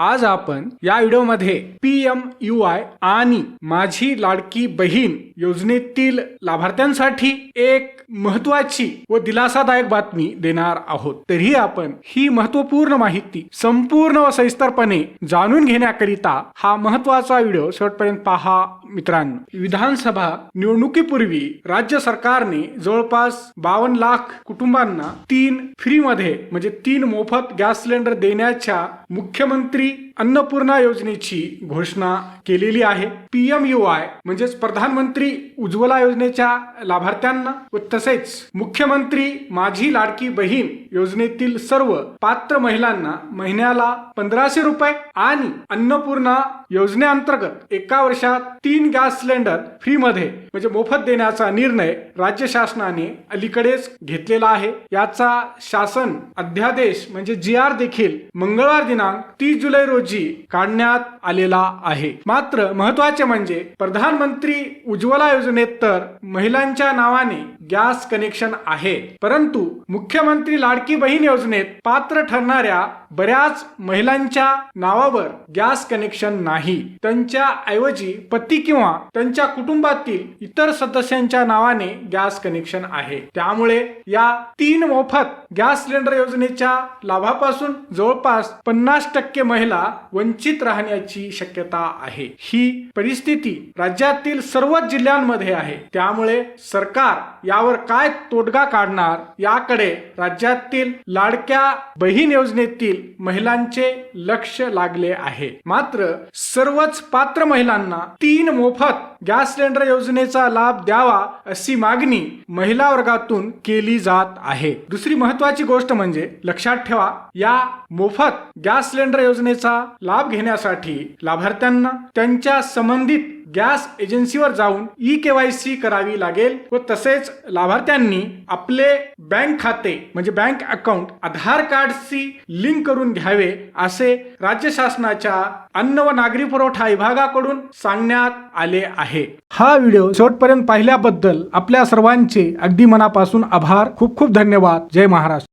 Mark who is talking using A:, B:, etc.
A: आज आपण या व्हिडिओमध्ये पी एम यू आय आणि माझी लाडकी बहीण योजनेतील लाभार्थ्यांसाठी एक महत्वाची व दिलासादायक बातमी देणार आहोत. तरीही आपण ही महत्त्वपूर्ण माहिती संपूर्ण व सविस्तरपणे जाणून घेण्याकरिता हा महत्त्वाचा व्हिडिओ शेवटपर्यंत पहा मित्रांनो. विधानसभा निवडणुकीपूर्वी राज्य सरकारने जवळपास बावन्न लाख कुटुंबांना तीन फ्रीमध्ये म्हणजे तीन मोफत गॅस सिलेंडर देण्याच्या मुख्यमंत्री अन्नपूर्णा योजनेची घोषणा केलेली आहे. पीएम यू आय म्हणजेच प्रधानमंत्री उज्ज्वला योजनेच्या लाभार्थ्यांना व तसेच मुख्यमंत्री माझी लाडकी बहीण योजनेतील सर्व पात्र महिलांना महिन्याला पंधराशे रुपये आणि अन्नपूर्णा योजनेअंतर्गत एका वर्षात तीन गॅस सिलेंडर फ्रीमध्ये म्हणजे मोफत देण्याचा निर्णय राज्य शासनाने अलीकडेच घेतलेला आहे. याचा शासन अध्यादेश म्हणजे जी आर देखील मंगळवार दिनांक तीस जुलै रोजी काढण्यात आलेला आहे. मात्र महत्त्वाचे म्हणजे प्रधानमंत्री उज्ज्वला योजनेत तर महिलांच्या नावाने गॅस कनेक्शन आहे. परंतु मुख्यमंत्री लाडकी बहीण योजनेत पात्र ठरणाऱ्या बऱ्याच महिलांच्या नावावर गॅस कनेक्शन नाही. त्यांच्या ऐवजी पती किंवा त्यांच्या कुटुंबातील इतर सदस्यांच्या नावाने गॅस कनेक्शन आहे. त्यामुळे या तीन मोफत गॅस सिलेंडर योजनेच्या लाभापासून जवळपास पन्नास टक्के महिला वंचित राहण्याची शक्यता आहे. ही परिस्थिती राज्यातील सर्वच जिल्ह्यांमध्ये आहे. त्यामुळे सरकार या यावर काय तोडगा काढणार याकडे राज्यातील लाडक्या बहीण योजनेतील महिलांचे लक्ष लागले आहे. मात्र सर्वच पात्र महिलांना तीन मोफत गॅस सिलेंडर योजनेचा लाभ द्यावा अशी मागणी महिला वर्गातून केली जात आहे. दुसरी महत्वाची गोष्ट म्हणजे लक्षात ठेवा या मोफत गॅस सिलेंडर योजनेचा लाभ घेण्यासाठी लाभार्थ्यांना त्यांच्या संबंधित गॅस एजन्सीवर जाऊन ई केवायसी करावी लागेल व तसेच लाभार्थ्यांनी आपले बँक खाते म्हणजे बँक अकाउंट आधार कार्डशी लिंक करून घ्यावे असे राज्य शासनाच्या अन्न व नागरी पुरवठा विभागाकडून सांगण्यात आले आहे. हा व्हिडिओ शेवटपर्यंत पाहिल्याबद्दल आपल्या सर्वांचे अगदी मनापासून आभार. खूप खूप धन्यवाद. जय महाराष्ट्र.